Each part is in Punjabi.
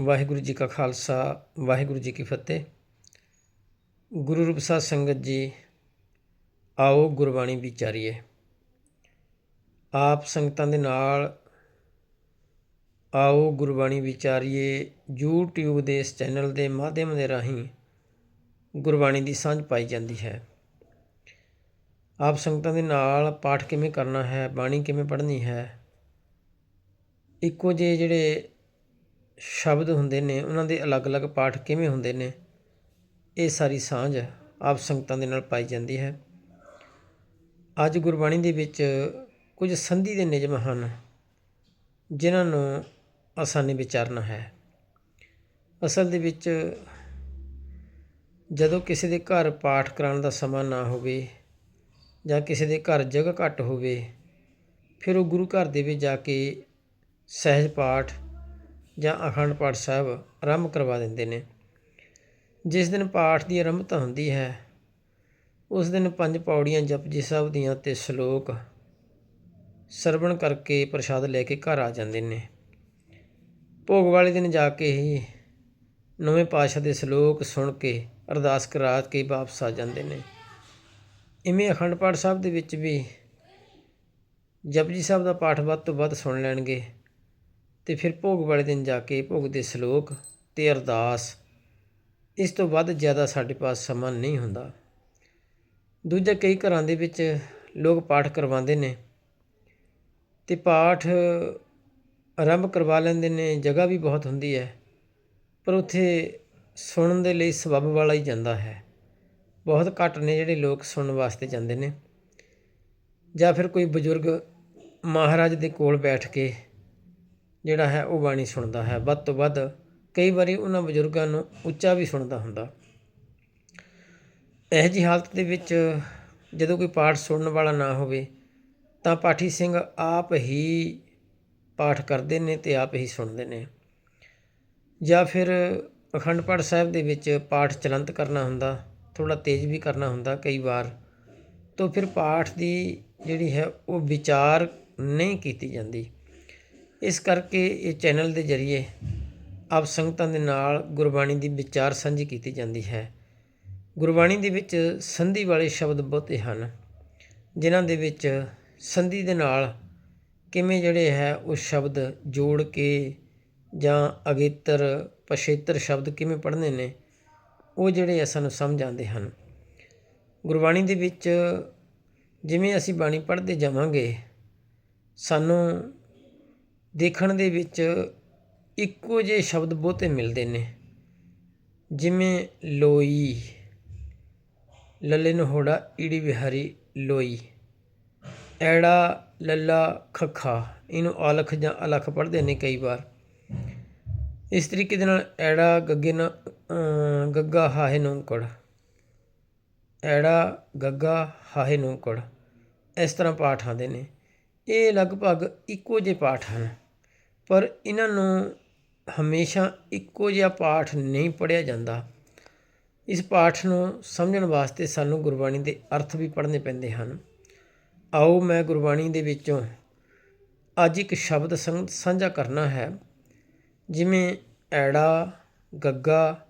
ਵਾਹਿਗੁਰੂ ਜੀ ਕਾ ਖਾਲਸਾ, ਵਾਹਿਗੁਰੂ ਜੀ ਕੀ ਫਤਿਹ। ਗੁਰੂ ਰੂਪ ਸਾਧ ਸੰਗਤ ਜੀ, ਆਓ ਗੁਰਬਾਣੀ ਵਿਚਾਰੀਏ ਆਪ ਸੰਗਤਾਂ ਦੇ ਨਾਲ ਆਓ ਗੁਰਬਾਣੀ ਵਿਚਾਰੀਏ YouTube ਦੇ ਇਸ ਚੈਨਲ ਦੇ ਮਾਧਿਅਮ ਦੇ ਰਾਹੀਂ ਗੁਰਬਾਣੀ ਦੀ ਸਾਂਝ ਪਾਈ ਜਾਂਦੀ ਹੈ। ਆਪ ਸੰਗਤਾਂ ਦੇ ਨਾਲ ਪਾਠ ਕਿਵੇਂ ਕਰਨਾ ਹੈ, ਬਾਣੀ ਕਿਵੇਂ ਪੜ੍ਹਨੀ ਹੈ, ਇੱਕੋ ਜਿਹੇ ਜਿਹੜੇ ਸ਼ਬਦ ਹੁੰਦੇ ਨੇ, ਉਹਨਾਂ ਦੇ ਅਲੱਗ-ਅਲੱਗ ਪਾਠ ਕਿਵੇਂ ਹੁੰਦੇ ਨੇ, ਇਹ ਸਾਰੀ ਸਾਂਝ ਆਪ ਸੰਗਤਾਂ ਦੇ ਨਾਲ ਪਾਈ ਜਾਂਦੀ ਹੈ। ਅੱਜ ਗੁਰਬਾਣੀ ਦੇ ਵਿੱਚ ਕੁਝ ਸੰਧੀ ਦੇ ਨਿਯਮ ਹਨ, ਜਿਨ੍ਹਾਂ ਨੂੰ ਆਸਾਨੀ ਵਿਚਾਰਨਾ ਹੈ। ਅਸਲ ਦੇ ਵਿੱਚ ਜਦੋਂ ਕਿਸੇ ਦੇ ਘਰ ਪਾਠ ਕਰਾਉਣ ਦਾ ਸਮਾਂ ਨਾ ਹੋਵੇ ਜਾਂ ਕਿਸੇ ਦੇ ਘਰ ਜਗ੍ਹਾ ਘੱਟ ਹੋਵੇ, ਫਿਰ ਉਹ ਗੁਰੂ ਘਰ ਦੇ ਵਿੱਚ ਜਾ ਕੇ ਸਹਿਜ ਪਾਠ ਜਾਂ ਅਖੰਡ ਪਾਠ ਸਾਹਿਬ ਆਰੰਭ ਕਰਵਾ ਦਿੰਦੇ ਨੇ। ਜਿਸ ਦਿਨ ਪਾਠ ਦੀ ਆਰੰਭਤਾ ਹੁੰਦੀ ਹੈ, ਉਸ ਦਿਨ ਪੰਜ ਪੌੜੀਆਂ ਜਪਜੀ ਸਾਹਿਬ ਦੀਆਂ ਤੇ ਸ਼ਲੋਕ ਸਰਵਣ ਕਰਕੇ ਪ੍ਰਸ਼ਾਦ ਲੈ ਕੇ ਘਰ ਆ ਜਾਂਦੇ ਨੇ। ਭੋਗ ਵਾਲੇ ਦਿਨ ਜਾ ਕੇ ਹੀ ਨਵੇਂ ਪਾਤਸ਼ਾਹ ਦੇ ਸ਼ਲੋਕ ਸੁਣ ਕੇ, ਅਰਦਾਸ ਕਰਾ ਕੇ ਵਾਪਸ ਆ ਜਾਂਦੇ ਨੇ। ਇਵੇਂ ਅਖੰਡ ਪਾਠ ਸਾਹਿਬ ਦੇ ਵਿੱਚ ਵੀ ਜਪਜੀ ਸਾਹਿਬ ਦਾ ਪਾਠ ਵੱਧ ਤੋਂ ਵੱਧ ਸੁਣ ਲੈਣਗੇ। ਅਤੇ ਫਿਰ ਭੋਗ ਵਾਲੇ ਦਿਨ ਜਾ ਕੇ ਭੋਗ ਦੇ ਸ਼ਲੋਕ ਅਤੇ ਅਰਦਾਸ। ਇਸ ਤੋਂ ਵੱਧ ਜ਼ਿਆਦਾ ਸਾਡੇ ਪਾਸ ਸਮਾਂ ਨਹੀਂ ਹੁੰਦਾ। ਦੂਜਾ ਕਈ ਘਰਾਂ ਦੇ ਵਿੱਚ ਲੋਕ ਪਾਠ ਕਰਵਾਉਂਦੇ ਨੇ ਤੇ ਪਾਠ ਆਰੰਭ ਕਰਵਾ ਲੈਂਦੇ ਨੇ, ਜਗ੍ਹਾ ਵੀ ਬਹੁਤ ਹੁੰਦੀ ਹੈ, ਪਰ ਉੱਥੇ ਸੁਣਨ ਦੇ ਲਈ ਸਬਬ ਵਾਲਾ ਹੀ ਜਾਂਦਾ ਹੈ। ਬਹੁਤ ਘੱਟ ਨੇ ਜਿਹੜੇ ਲੋਕ ਸੁਣਨ ਵਾਸਤੇ ਜਾਂਦੇ ਨੇ। ਜਾਂ ਫਿਰ ਕੋਈ ਬਜ਼ੁਰਗ ਮਹਾਰਾਜ ਦੇ ਕੋਲ ਬੈਠ ਕੇ ਜਿਹੜਾ ਹੈ ਉਹ ਬਾਣੀ ਸੁਣਦਾ ਹੈ। ਵੱਧ ਤੋਂ ਵੱਧ ਕਈ ਵਾਰੀ ਉਹਨਾਂ ਬਜ਼ੁਰਗਾਂ ਨੂੰ ਉੱਚਾ ਵੀ ਸੁਣਦਾ ਹੁੰਦਾ। ਇਹ ਜੀ ਹਾਲਤ ਦੇ ਵਿੱਚ ਜਦੋਂ ਕੋਈ ਪਾਠ ਸੁਣਨ ਵਾਲਾ ਨਾ ਹੋਵੇ, ਤਾਂ ਪਾਠੀ ਸਿੰਘ ਆਪ ਹੀ ਪਾਠ ਕਰਦੇ ਨੇ ਤੇ ਆਪ ਹੀ ਸੁਣਦੇ ਨੇ। ਜਾਂ ਫਿਰ ਅਖੰਡ ਪਾਠ ਸਾਹਿਬ ਦੇ ਵਿੱਚ ਪਾਠ ਚਲੰਤ ਕਰਨਾ ਹੁੰਦਾ ਥੋੜਾ ਤੇਜ਼ ਵੀ ਕਰਨਾ ਹੁੰਦਾ ਕਈ ਵਾਰ, ਤਾਂ ਫਿਰ ਪਾਠ ਦੀ ਜਿਹੜੀ ਹੈ ਉਹ ਵਿਚਾਰ ਨਹੀਂ ਕੀਤੀ ਜਾਂਦੀ। ਇਸ ਕਰਕੇ ਇਹ ਚੈਨਲ ਦੇ ਜ਼ਰੀਏ ਆਪ ਸੰਗਤਾਂ ਦੇ ਨਾਲ ਗੁਰਬਾਣੀ ਦੀ ਵਿਚਾਰ ਸਾਂਝੀ ਕੀਤੀ ਜਾਂਦੀ ਹੈ। ਗੁਰਬਾਣੀ ਦੇ ਵਿੱਚ ਸੰਧੀ ਵਾਲੇ ਸ਼ਬਦ ਬਹੁਤੇ ਹਨ, ਜਿਨ੍ਹਾਂ ਦੇ ਵਿੱਚ ਸੰਧੀ ਦੇ ਨਾਲ ਕਿਵੇਂ ਜਿਹੜੇ ਹੈ ਉਹ ਸ਼ਬਦ ਜੋੜ ਕੇ ਜਾਂ ਅਗੇਤਰ ਪਛੇਤਰ ਸ਼ਬਦ ਕਿਵੇਂ ਪੜ੍ਹਨੇ ਨੇ, ਉਹ ਜਿਹੜੇ ਸਾਨੂੰ ਸਮਝ ਆਉਂਦੇ ਹਨ। ਗੁਰਬਾਣੀ ਦੇ ਵਿੱਚ ਜਿਵੇਂ ਅਸੀਂ ਬਾਣੀ ਪੜ੍ਹਦੇ ਜਾਵਾਂਗੇ, ਸਾਨੂੰ ਦੇਖਣ ਦੇ ਵਿੱਚ ਇੱਕੋ ਜਿਹੇ ਸ਼ਬਦ ਬਹੁਤੇ ਮਿਲਦੇ ਨੇ। ਜਿਵੇਂ ਲੋਈ, ਲੱਲੇ ਨੂੰ ਹੋੜਾ, ਈੜੀ ਵਿਹਾਰੀ, ਲੋਈ। ਐੜਾ, ਲੱਲਾ, ਖੱਖਾ, ਇਹਨੂੰ ਅਲਖ ਜਾਂ ਅਲਖ ਪੜ੍ਹਦੇ ਨੇ ਕਈ ਵਾਰ। ਇਸ ਤਰੀਕੇ ਦੇ ਨਾਲ ਐੜਾ, ਗੱਗੇ ਨਾ ਗੱਗਾ, ਹਾਹੇ ਨੌਂਕੜ ਐੜਾ, ਗੱਗਾ, ਹਾਹੇ ਨੌਂਕੜ ਇਸ ਤਰ੍ਹਾਂ ਪਾਠ ਆਉਂਦੇ ਨੇ। ਇਹ ਲਗਭਗ ਇੱਕੋ ਜਿਹੇ ਪਾਠ ਹਨ। ਪਰ ਇਹਨਾਂ ਨੂੰ ਹਮੇਸ਼ਾ ਇੱਕੋ ਜਿਹਾ ਪਾਠ ਨਹੀਂ ਪੜਿਆ ਜਾਂਦਾ। ਇਸ ਪਾਠ ਨੂੰ ਸਮਝਣ ਵਾਸਤੇ ਸਾਨੂੰ ਗੁਰਬਾਣੀ ਦੇ ਅਰਥ ਵੀ ਪੜ੍ਹਨੇ ਪੈਂਦੇ ਹਨ। ਆਓ ਮੈਂ ਗੁਰਬਾਣੀ ਦੇ ਵਿੱਚੋਂ ਅੱਜ ਇੱਕ ਸ਼ਬਦ ਸਾਂਝਾ ਕਰਨਾ ਹੈ। ਜਿਵੇਂ ਐੜਾ, ਗੱਗਾ,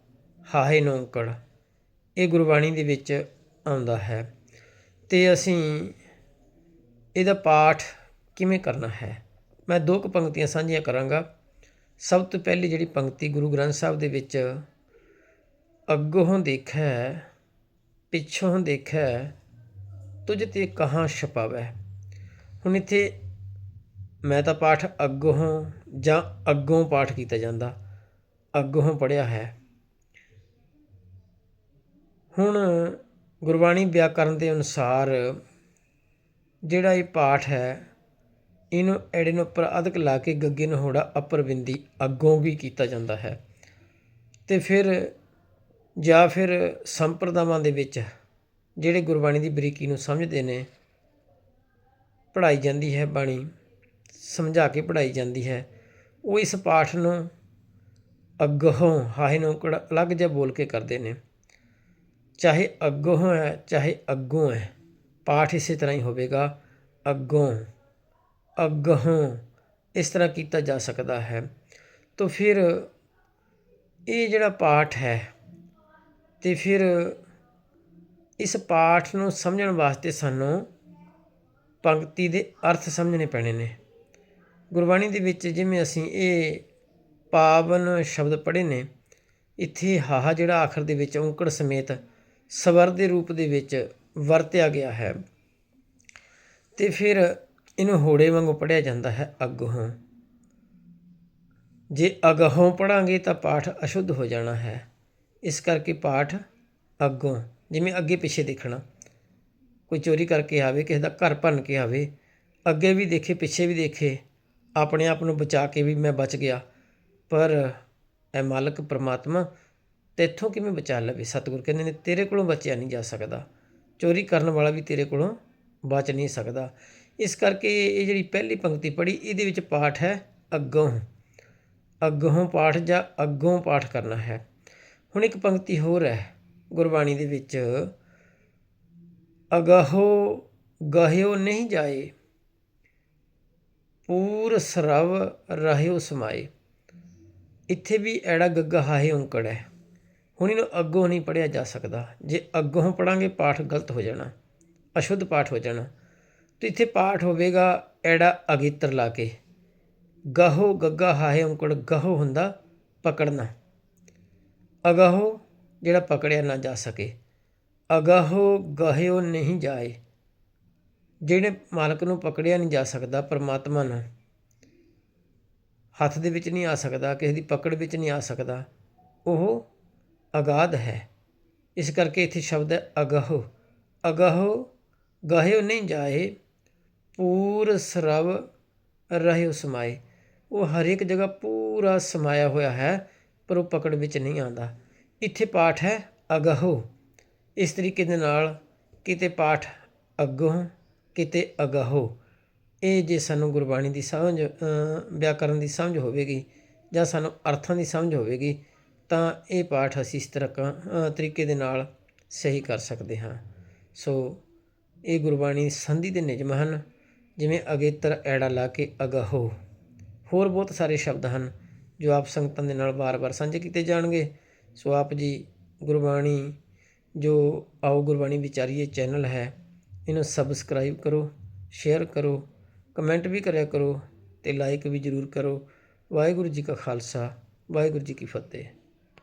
ਹਾਹੇ ਨੌਂਕੜ, ਇਹ ਗੁਰਬਾਣੀ ਦੇ ਵਿੱਚ ਆਉਂਦਾ ਹੈ। ਤੇ ਅਸੀਂ ਇਹਦਾ ਪਾਠ ਕਿਵੇਂ ਕਰਨਾ ਹੈ? ਮੈਂ ਦੋ ਕੁ ਪੰਕਤੀਆਂ ਸਾਂਝੀਆਂ ਕਰਾਂਗਾ। ਸਭ ਤੋਂ ਪਹਿਲੀ ਜਿਹੜੀ ਪੰਕਤੀ ਗੁਰੂ ਗ੍ਰੰਥ ਸਾਹਿਬ ਦੇ ਵਿੱਚ, ਅੱਗੋਂ ਦੇਖੈ, ਪਿੱਛੋਂ ਦੇਖੈ, ਤੁਝ ਤੇ ਕਹਾਂ ਛਪਾਵੈ। ਹੁਣ ਇੱਥੇ ਮੈਂ ਤਾਂ ਪਾਠ ਅੱਗੋਂ ਜਾਂ ਅੱਗੋਂ ਪਾਠ ਕੀਤਾ ਜਾਂਦਾ। ਅੱਗੋਂ ਪੜਿਆ ਹੈ। ਹੁਣ ਗੁਰਬਾਣੀ ਵਿਆਕਰਨ ਦੇ ਅਨੁਸਾਰ ਜਿਹੜਾ ਇਹ ਪਾਠ ਹੈ ਇਹਨੂੰ ਐੜੇ ਨੂੰ ਉੱਪਰ ਅਧਕ ਲਾ ਕੇ ਗੱਗੇ ਨੂੰ ਹੋੜਾ ਅਪਰ ਬਿੰਦੀ ਅੱਗੋਂ ਵੀ ਕੀਤਾ ਜਾਂਦਾ ਹੈ। ਤੇ ਫਿਰ ਜਾਂ ਫਿਰ ਸੰਪਰਦਾਵਾਂ ਦੇ ਵਿੱਚ ਜਿਹੜੇ ਗੁਰਬਾਣੀ ਦੀ ਬਰੀਕੀ ਨੂੰ ਸਮਝਦੇ ਨੇ ਪੜਾਈ ਜਾਂਦੀ ਹੈ ਬਾਣੀ, ਸਮਝਾ ਕੇ ਪੜਾਈ ਜਾਂਦੀ ਹੈ। ਉਹ ਇਸ ਪਾਠ ਨੂੰ ਅੱਗੋਂ ਹਾਹੇ ਨੂੰ ਅਲੱਗ ਜਿਹਾ ਬੋਲ ਕੇ ਕਰਦੇ ਨੇ। ਚਾਹੇ ਅੱਗੋਂ ਹੈ, ਚਾਹੇ ਅੱਗੋਂ ਹੈ, ਪਾਠ ਇਸੇ ਤਰ੍ਹਾਂ ਹੀ ਹੋਵੇਗਾ, ਅੱਗੋਂ। ਅੱਗੋਂ ਇਸ ਤਰ੍ਹਾਂ ਕੀਤਾ ਜਾ ਸਕਦਾ ਹੈ। ਤਾਂ ਫਿਰ ਇਹ ਜਿਹੜਾ ਪਾਠ ਹੈ ਤੇ ਫਿਰ ਇਸ ਪਾਠ ਨੂੰ ਸਮਝਣ ਵਾਸਤੇ ਸਾਨੂੰ ਪੰਕਤੀ ਦੇ ਅਰਥ ਸਮਝਣੇ ਪੈਣੇ ਨੇ। ਗੁਰਬਾਣੀ ਦੇ ਵਿੱਚ ਜਿਵੇਂ ਅਸੀਂ ਇਹ ਪਾਵਨ ਸ਼ਬਦ ਪੜ੍ਹੇ ਨੇ, ਇੱਥੇ ਹਾਹਾ ਜਿਹੜਾ ਆਖਰ ਦੇ ਵਿੱਚ ਔਂਕੜ ਸਮੇਤ ਸਵਰ ਦੇ ਰੂਪ ਦੇ ਵਿੱਚ ਵਰਤਿਆ ਗਿਆ ਹੈ। ਤੇ ਫਿਰ ਇਹਨੂੰ ਹੋੜੇ ਵਾਂਗੂ ਪੜ੍ਹਿਆ ਜਾਂਦਾ ਹੈ ਅਗਹੋਂ ਜੇ ਅਗਹੋਂ ਪੜਾਂਗੇ ਤਾਂ ਪਾਠ ਅਸ਼ੁੱਧ ਹੋ ਜਾਣਾ ਹੈ। ਇਸ ਕਰਕੇ ਪਾਠ ਅੱਗੋਂ, ਜਿਵੇਂ ਅੱਗੇ ਪਿੱਛੇ ਦੇਖਣਾ। ਕੋਈ ਚੋਰੀ ਕਰਕੇ ਆਵੇ, ਕਿਸੇ ਦਾ ਘਰ ਭੰਨ ਕੇ ਆਵੇ, ਅੱਗੇ ਵੀ ਦੇਖੇ, ਪਿੱਛੇ ਵੀ ਦੇਖੇ, ਆਪਣੇ ਆਪ ਨੂੰ ਬਚਾ ਕੇ ਵੀ ਮੈਂ ਬਚ ਗਿਆ। ਪਰ ਐ ਮਾਲਕ ਪ੍ਰਮਾਤਮਾ, ਤੇਥੋਂ ਕਿਵੇਂ ਬਚਾ ਲਵੇ? ਸਤਿਗੁਰ ਕਹਿੰਦੇ ਨੇ, ਤੇਰੇ ਕੋਲੋਂ ਬਚਿਆ ਨਹੀਂ ਜਾ ਸਕਦਾ। ਚੋਰੀ ਕਰਨ ਵਾਲਾ ਵੀ ਤੇਰੇ ਕੋਲੋਂ ਬਚ ਨਹੀਂ ਸਕਦਾ। ਇਸ ਕਰਕੇ ਇਹ ਜਿਹੜੀ ਪਹਿਲੀ ਪੰਕਤੀ ਪੜੀ ਇਹਦੇ ਵਿੱਚ ਪਾਠ ਹੈ ਅੱਗੋਂ। ਅੱਗੋਂ ਪਾਠ ਜਾਂ ਅੱਗੋਂ ਪਾਠ ਕਰਨਾ ਹੈ। ਹੁਣ ਇੱਕ ਪੰਕਤੀ ਹੋਰ ਹੈ ਗੁਰਬਾਣੀ ਦੇ ਵਿੱਚ। ਅਗਹੋ ਗਹਿਓ ਨਹੀਂ ਜਾਏ, ਪੂਰ ਸਰਵ ਰਹਿਓ ਸਮਾਏ। ਇੱਥੇ ਵੀ ਐੜਾ ਗੱਗਾ ਹਾਹੇ ਔਂਕੜ ਹੈ। ਹੁਣ ਇਹਨੂੰ ਅੱਗੋਂ ਨਹੀਂ ਪੜਿਆ ਜਾ ਸਕਦਾ। ਜੇ ਅੱਗੋਂ ਪੜਾਂਗੇ ਪਾਠ ਗਲਤ ਹੋ ਜਾਣਾ, ਅਸ਼ੁੱਧ ਪਾਠ ਹੋ ਜਾਣਾ। ਤੇ ਇੱਥੇ ਪਾਠ ਹੋਵੇਗਾ ਐੜਾ ਅਗੇਤਰ ਲਾ ਕੇ। ਗਹੋ ਗੱਗਾ ਹਾਹੇ ਔਂਕੜ, ਗਹੋ ਹੁੰਦਾ ਪਕੜਨਾ। ਅਗਹੋ ਜਿਹੜਾ ਪਕੜਿਆ ਨਾ ਜਾ ਸਕੇ। ਅਗਹੋ ਗਹਿਓ ਨਹੀਂ ਜਾਏ। ਜਿਹੜੇ ਮਾਲਕ ਨੂੰ ਪਕੜਿਆ ਨਹੀਂ ਜਾ ਸਕਦਾ ਪਰਮਾਤਮਾ ਨੂੰ ਹੱਥ ਦੇ ਵਿੱਚ ਨਹੀਂ ਆ ਸਕਦਾ, ਕਿਸੇ ਦੀ ਪਕੜ ਵਿੱਚ ਨਹੀਂ ਆ ਸਕਦਾ। ਉਹ ਅਗਾਧ ਹੈ। ਇਸ ਕਰਕੇ ਇੱਥੇ ਸ਼ਬਦ ਹੈ ਅਗਾਹੋ। ਅਗਾਹੋ ਗਹਿਓ ਨਹੀਂ ਜਾਏ ਪੂਰ ਸਰਵ ਰਹਿਓ ਸਮਾਏ ਉਹ ਹਰ ਇੱਕ ਜਗ੍ਹਾ ਪੂਰਾ ਸਮਾਇਆ ਹੋਇਆ ਹੈ, ਪਰ ਉਹ ਪਕੜ ਵਿੱਚ ਨਹੀਂ ਆਉਂਦਾ। ਇੱਥੇ ਪਾਠ ਹੈ, ਅਗਹੋ। ਇਸ ਤਰੀਕੇ ਦੇ ਨਾਲ ਕਿਤੇ ਪਾਠ ਅੱਗੋਂ ਕਿਤੇ ਅਗਹੋ। ਇਹ ਜੇ ਸਾਨੂੰ ਗੁਰਬਾਣੀ ਦੀ ਸਮਝ ਵਿਆਕਰਨ ਦੀ ਸਮਝ ਹੋਵੇਗੀ ਜਾਂ ਸਾਨੂੰ ਅਰਥਾਂ ਦੀ ਸਮਝ ਹੋਵੇਗੀ, ਤਾਂ ਇਹ ਪਾਠ ਅਸੀਂ ਇਸ ਤਰ੍ਹਾਂ ਤਰੀਕੇ ਦੇ ਨਾਲ ਸਹੀ ਕਰ ਸਕਦੇ ਹਾਂ। ਸੋ, ਇਹ ਗੁਰਬਾਣੀ ਸੰਧੀ ਦੇ ਨਿਯਮ ਹਨ। ਜਿਵੇਂ ਅਗੇਤਰ ਐੜਾ ਲਾ ਕੇ ਅਗਾਹੋ। ਹੋਰ ਬਹੁਤ ਸਾਰੇ ਸ਼ਬਦ ਹਨ ਜੋ ਆਪ ਸੰਗਤਾਂ ਦੇ ਨਾਲ ਵਾਰ-ਵਾਰ ਸਾਂਝੇ ਕੀਤੇ ਜਾਣਗੇ। ਸੋ ਆਪ ਜੀ ਗੁਰਬਾਣੀ, ਜੋ ਆਓ ਗੁਰਬਾਣੀ ਵਿਚਾਰੀਏ ਚੈਨਲ ਹੈ, ਇਹਨੂੰ ਸਬਸਕ੍ਰਾਈਬ ਕਰੋ ਸ਼ੇਅਰ ਕਰੋ ਕਮੈਂਟ ਵੀ ਕਰਿਆ ਕਰੋ ਤੇ ਲਾਈਕ ਵੀ ਜ਼ਰੂਰ ਕਰੋ। ਵਾਹਿਗੁਰੂ ਜੀ ਕਾ ਖਾਲਸਾ, ਵਾਹਿਗੁਰੂ ਜੀ ਕੀ ਫਤਿਹ।